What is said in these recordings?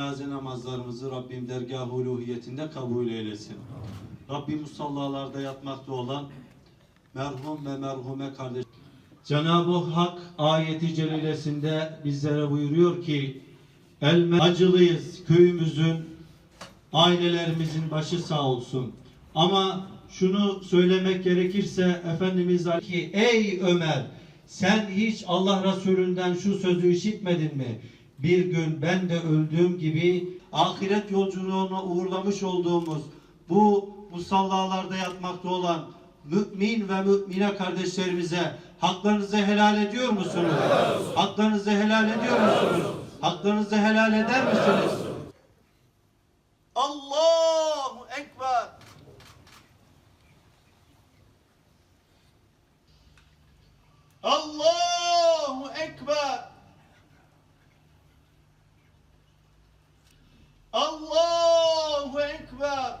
Cenaze namazlarımızı Rabbim dergah uluhiyetinde kabul eylesin. Rabbim musallalarda yatmakta olan merhum ve merhume kardeş. Cenab-ı Hak ayeti celilesinde bizlere buyuruyor ki El acılıyız köyümüzün ailelerimizin başı sağ olsun. Ama şunu söylemek gerekirse Efendimiz ki ey Ömer sen hiç Allah Resulünden şu sözü işitmedin mi? Bir gün ben de öldüğüm gibi ahiret yolculuğuna uğurlamış olduğumuz bu musallalarda yatmakta olan mümin ve mümine kardeşlerimize haklarınızı helal ediyor musunuz? Haklarınızı helal ediyor musunuz? Haklarınızı helal eder misiniz? Allahu Ekber. Allahu Ekber. Allahu Ekber.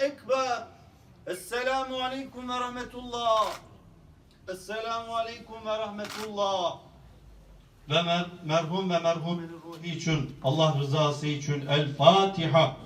Ekber. Esselamu Aleyküm ve Rahmetullah. Esselamu Aleyküm ve Rahmetullah. Ve mer- merhum ve merhumenin ruhu için, Allah rızası için El Fatiha.